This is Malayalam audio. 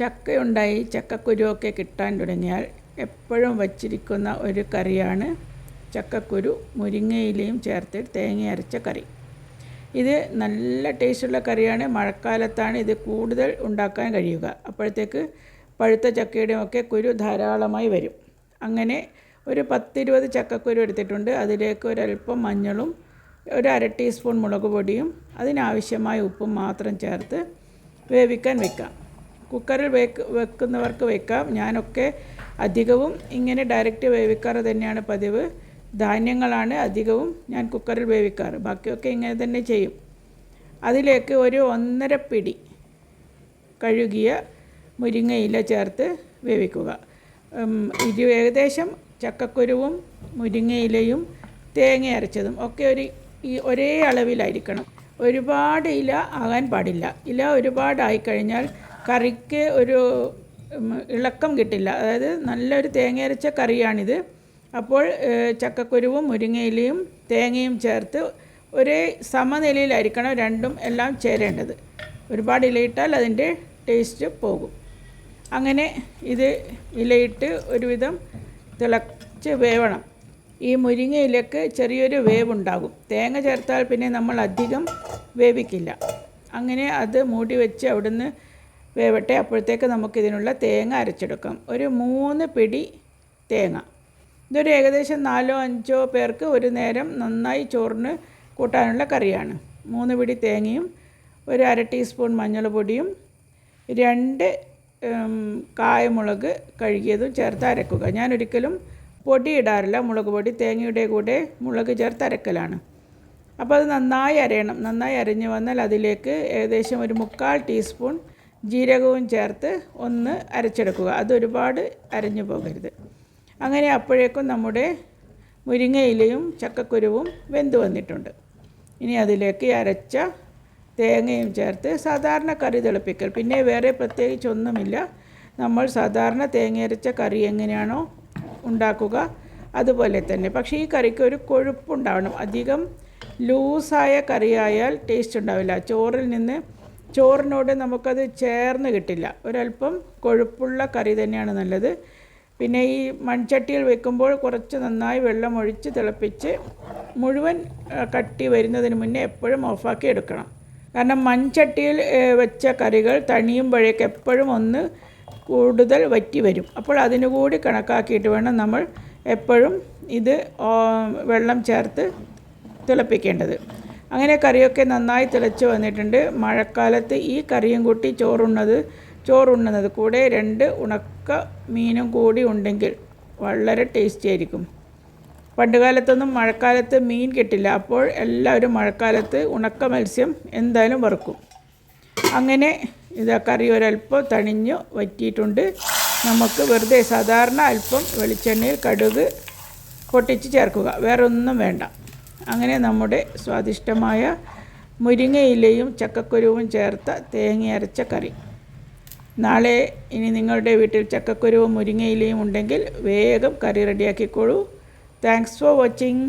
ചക്കയുണ്ടായി ചക്കക്കുരുവൊക്കെ കിട്ടാൻ തുടങ്ങിയാൽ എപ്പോഴും വച്ചിരിക്കുന്ന ഒരു കറിയാണ് ചക്കക്കുരു. മുരിങ്ങയിലയും ചേർത്ത് തേങ്ങ അരച്ച കറി. ഇത് നല്ല ടേസ്റ്റുള്ള കറിയാണ്. മഴക്കാലത്താണ് ഇത് കൂടുതൽ ഉണ്ടാക്കാൻ കഴിയുക. അപ്പോഴത്തേക്ക് പഴുത്ത ചക്കയുടെയും ഒക്കെ കുരു ധാരാളമായി വരും. അങ്ങനെ ഒരു പത്തിരുപത് ചക്കക്കുരു എടുത്തിട്ടുണ്ട്. അതിലേക്ക് ഒരല്പം മഞ്ഞളും ഒരു അര ടീസ്പൂൺ മുളക് പൊടിയും അതിനാവശ്യമായ ഉപ്പും മാത്രം ചേർത്ത് വേവിക്കാൻ വെക്കാം. കുക്കറിൽ വേക്ക് വെക്കുന്നവർക്ക് വെക്കാം. ഞാനൊക്കെ അധികവും ഇങ്ങനെ ഡയറക്റ്റ് വേവിക്കാറ് തന്നെയാണ് പതിവ്. ധാന്യങ്ങളാണ് അധികവും ഞാൻ കുക്കറിൽ വേവിക്കാറ്. ബാക്കിയൊക്കെ ഇങ്ങനെ തന്നെ ചെയ്യും. അതിലേക്ക് ഒരു ഒന്നര പിടി കഴുകിയ മുരിങ്ങയില ചേർത്ത് വേവിക്കുക. ഇത് ഏകദേശം ചക്കക്കുരുവും മുരിങ്ങയിലയും തേങ്ങ അരച്ചതും ഒക്കെ ഒരു ഈ ഒരേ അളവിലായിരിക്കണം. ഒരുപാട് ഇല ആകാൻ പാടില്ല. ഇല ഒരുപാടായി കഴിഞ്ഞാൽ കറിക്ക് ഒരു ഇളക്കം കിട്ടില്ല. അതായത് നല്ലൊരു തേങ്ങ അരച്ച കറിയാണിത്. അപ്പോൾ ചക്കക്കുരുവും മുരിങ്ങയിലയും തേങ്ങയും ചേർത്ത് ഒരേ സമനിലയിലായിരിക്കണം രണ്ടും എല്ലാം ചേരേണ്ടത്. ഒരുപാട് ഇലയിട്ടാൽ അതിന്റെ ടേസ്റ്റ് പോകും. അങ്ങനെ ഇത് ഇലയിട്ട് ഒരുവിധം തിളച്ച് വേവണം. ഈ മുരിങ്ങയിലേക്ക് ചെറിയൊരു വേവുണ്ടാകും. തേങ്ങ ചേർത്താൽ പിന്നെ നമ്മൾ അധികം വേവിക്കില്ല. അങ്ങനെ അത് മൂടി വെച്ച് അവിടുന്ന് വേവട്ടെ അപ്പോഴത്തേക്ക് നമുക്കിതിനുള്ള തേങ്ങ അരച്ചെടുക്കാം. ഒരു മൂന്ന് പിടി തേങ്ങ. ഇതൊരു ഏകദേശം നാലോ അഞ്ചോ പേർക്ക് ഒരു നേരം നന്നായി ചോറിന് കൂട്ടാനുള്ള കറിയാണ്. മൂന്ന് പിടി തേങ്ങയും ഒരു അര ടീസ്പൂൺ മഞ്ഞൾ പൊടിയും രണ്ട് കായമുളക് കഴുകിയതും ചേർത്ത് അരക്കുക. ഞാനൊരിക്കലും പൊടി ഇടാറില്ല. മുളക് പൊടി തേങ്ങയുടെ കൂടെ മുളക് ചേർത്ത് അരക്കലാണ്. അപ്പോൾ അത് നന്നായി അരയണം. നന്നായി അരഞ്ഞു വന്നാൽ അതിലേക്ക് ഏകദേശം ഒരു മുക്കാൽ ടീസ്പൂൺ ജീരകവും ചേർത്ത് ഒന്ന് അരച്ചെടുക്കുക. അതൊരുപാട് അരഞ്ഞു പോകരുത്. അങ്ങനെ അപ്പോഴേക്കും നമ്മുടെ മുരിങ്ങയിലയും ചക്കക്കുരുവും വെന്ത് വന്നിട്ടുണ്ട്. ഇനി അതിലേക്ക് അരച്ച തേങ്ങയും ചേർത്ത് സാധാരണ കറി തിളപ്പിക്കൽ. പിന്നെ വേറെ പ്രത്യേകിച്ചൊന്നുമില്ല നമ്മൾ സാധാരണ തേങ്ങയരച്ച കറി എങ്ങനെയാണോ ഉണ്ടാക്കുക അതുപോലെ തന്നെ. പക്ഷേ ഈ കറിക്ക് ഒരു കൊഴുപ്പുണ്ടാവണം. അധികം ലൂസായ കറിയായാൽ ടേസ്റ്റ് ഉണ്ടാവില്ല. ചോറിൽ നിന്ന് ചോറിനോട് നമുക്കത് ചേർന്ന് കിട്ടില്ല. ഒരല്പം കൊഴുപ്പുള്ള കറി തന്നെയാണ് നല്ലത്. പിന്നെ ഈ മൺചട്ടിയിൽ വെക്കുമ്പോൾ കുറച്ച് നന്നായി വെള്ളം ഒഴിച്ച് തിളപ്പിച്ച് മുഴുവൻ കട്ടി വരുന്നതിന് മുന്നേ എപ്പോഴും ഓഫാക്കി എടുക്കണം. കാരണം മൺചട്ടിയിൽ വെച്ച കറികൾ തണിയുമ്പോഴേക്ക് എപ്പോഴും ഒന്ന് കൂടുതൽ വറ്റി വരും. അപ്പോൾ അതിനു കൂടി കണക്കാക്കിയിട്ട് വേണം നമ്മൾ എപ്പോഴും ഇത് വെള്ളം ചേർത്ത് തിളപ്പിക്കേണ്ടത്. അങ്ങനെ കറിയൊക്കെ നന്നായി തിളച്ച് വന്നിട്ടുണ്ട്. മഴക്കാലത്ത് ഈ കറിയും കൂട്ടി ചോറുണ്ണത് ചോറുണ്ണുന്നത് കൂടെ രണ്ട് ഉണക്ക മീനും കൂടി ഉണ്ടെങ്കിൽ വളരെ ടേസ്റ്റി ആയിരിക്കും. പണ്ട് കാലത്തൊന്നും മഴക്കാലത്ത് മീൻ കിട്ടില്ല. അപ്പോൾ എല്ലാവരും മഴക്കാലത്ത് ഉണക്ക മത്സ്യം എന്തായാലും വറുക്കും. അങ്ങനെ ഇത് കറി ഒരല്പം തണിഞ്ഞു വറ്റിയിട്ടുണ്ട്. നമുക്ക് വെറുതെ സാധാരണ അല്പം വെളിച്ചെണ്ണയിൽ കടുക് പൊട്ടിച്ച് ചേർക്കുക. വേറെ ഒന്നും വേണ്ട. അങ്ങനെ നമ്മുടെ സ്വാദിഷ്ടമായ മുരിങ്ങയിലയും ചക്കക്കുരുവും ചേർത്ത തേങ്ങയരച്ച കറി. നാളെ ഇനി നിങ്ങളുടെ വീട്ടിൽ ചക്കക്കുരുവും മുരിങ്ങയിലയും ഉണ്ടെങ്കിൽ വേഗം കറി റെഡിയാക്കിക്കോളൂ. Thanks for watching